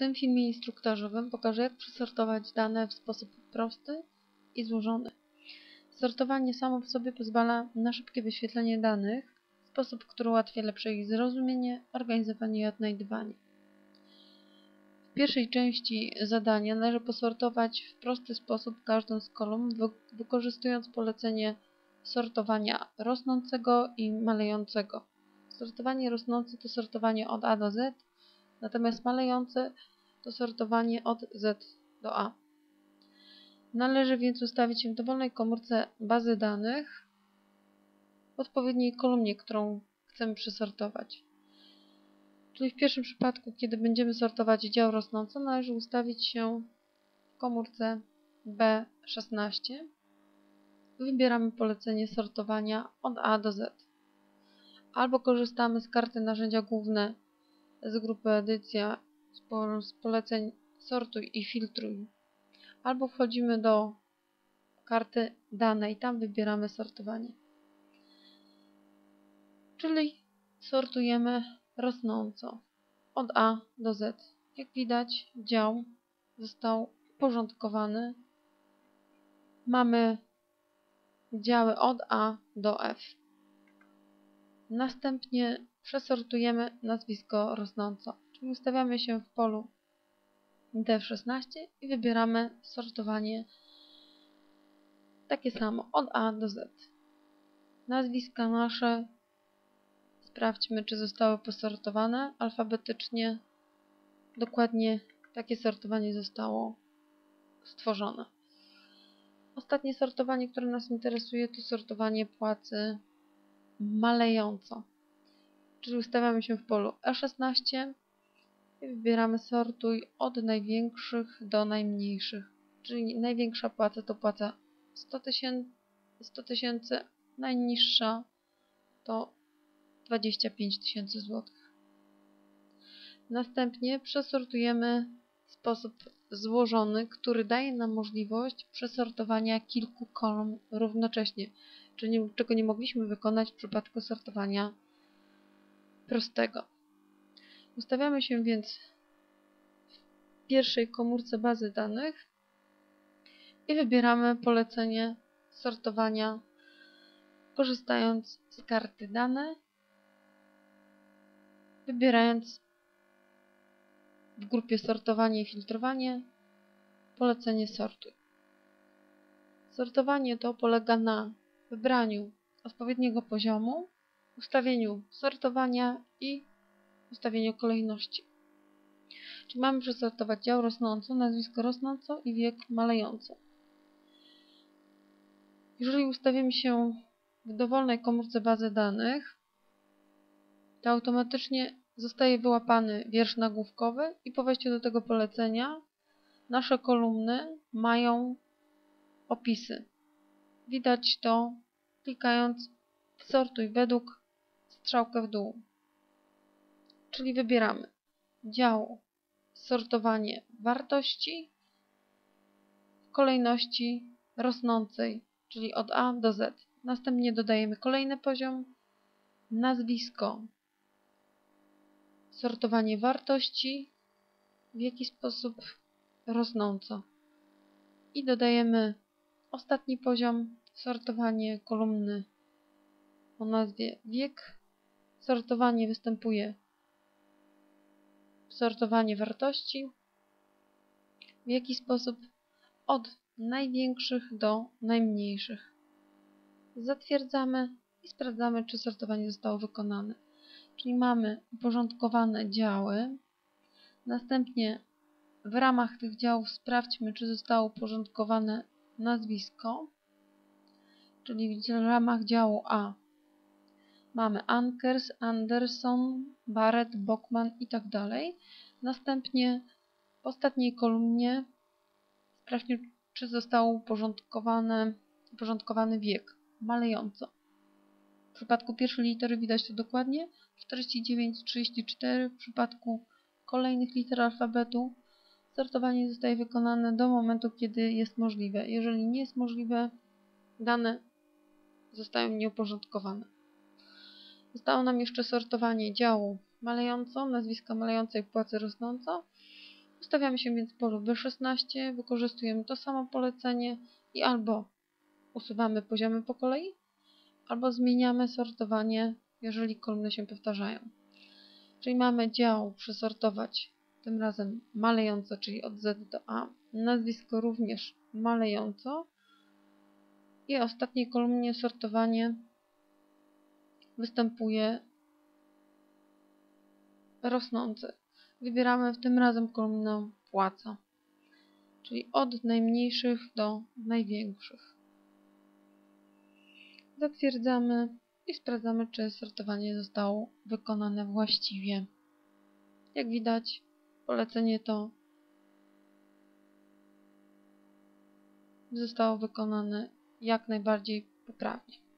tym filmie instruktażowym pokażę jak przesortować dane w sposób prosty i złożony. Sortowanie samo w sobie pozwala na szybkie wyświetlenie danych w sposób, który ułatwia lepsze ich zrozumienie, organizowanie i odnajdywanie. W pierwszej części zadania należy posortować w prosty sposób każdą z kolumn, wykorzystując polecenie sortowania rosnącego i malejącego. Sortowanie rosnące to sortowanie od A do Z, natomiast malejące to sortowanie od Z do A. Należy więc ustawić w dowolnej komórce bazy danych w odpowiedniej kolumnie, którą chcemy przesortować. Czyli w pierwszym przypadku, kiedy będziemy sortować dział rosnący, należy ustawić się w komórce B16. Wybieramy polecenie sortowania od A do Z. Albo korzystamy z karty narzędzia główne z grupy edycja z poleceń sortuj i filtruj. Albo wchodzimy do karty dane i tam wybieramy sortowanie. Czyli sortujemy rosnąco od A do Z. Jak widać dział został uporządkowany. Mamy działy od A do F. Następnie przesortujemy nazwisko rosnąco, czyli ustawiamy się w polu D16 i wybieramy sortowanie takie samo od A do Z. Nazwiska nasze sprawdźmy, czy zostały posortowane alfabetycznie. Dokładnie takie sortowanie zostało stworzone. Ostatnie sortowanie, które nas interesuje, to sortowanie płacy malejąco. Czyli ustawiamy się w polu E16 i wybieramy sortuj od największych do najmniejszych. Czyli największa płaca to płaca 100 tysięcy, najniższa to 25 tysięcy złotych. Następnie przesortujemy w sposób złożony, który daje nam możliwość przesortowania kilku kolumn równocześnie, czego nie mogliśmy wykonać w przypadku sortowania prostego. Ustawiamy się więc w pierwszej komórce bazy danych i wybieramy polecenie sortowania korzystając z karty dane, wybierając w grupie sortowanie i filtrowanie polecenie sortuj. Sortowanie to polega na wybraniu odpowiedniego poziomu, ustawieniu sortowania i ustawieniu kolejności. Czyli mamy przesortować dział rosnąco, nazwisko rosnąco i wiek malejąco. Jeżeli ustawimy się w dowolnej komórce bazy danych, to automatycznie zostaje wyłapany wiersz nagłówkowy i po wejściu do tego polecenia nasze kolumny mają opisy. Widać to klikając sortuj według strzałkę w dół. Czyli wybieramy dział sortowanie wartości w kolejności rosnącej, czyli od A do Z. Następnie dodajemy kolejny poziom, nazwisko, sortowanie wartości, w jaki sposób rosnąco. I dodajemy ostatni poziom, sortowanie kolumny o nazwie wiek. Sortowanie występuje sortowanie wartości. W jaki sposób? Od największych do najmniejszych. Zatwierdzamy i sprawdzamy, czy sortowanie zostało wykonane. Czyli mamy uporządkowane działy. Następnie w ramach tych działów sprawdźmy, czy zostało uporządkowane nazwisko. Czyli w ramach działu A mamy Ankers, Anderson, Barrett, Bockman i tak dalej. Następnie w ostatniej kolumnie sprawdźmy, czy został uporządkowany, uporządkowany wiek, malejąco. W przypadku pierwszej litery widać to dokładnie, 49-34, w przypadku kolejnych liter alfabetu sortowanie zostaje wykonane do momentu, kiedy jest możliwe. Jeżeli nie jest możliwe, dane zostają nieuporządkowane. Zostało nam jeszcze sortowanie działu malejąco, nazwiska malejącej płacy rosnąco Ustawiamy się więc w polu B16, wykorzystujemy to samo polecenie i albo usuwamy poziomy po kolei, albo zmieniamy sortowanie, jeżeli kolumny się powtarzają. Czyli mamy dział przesortować, tym razem malejąco, czyli od Z do A, nazwisko również malejąco i ostatniej kolumnie sortowanie występuje rosnące. Wybieramy w tym razem kolumnę płaca, czyli od najmniejszych do największych. Zatwierdzamy i sprawdzamy, czy sortowanie zostało wykonane właściwie. Jak widać, polecenie to zostało wykonane jak najbardziej poprawnie.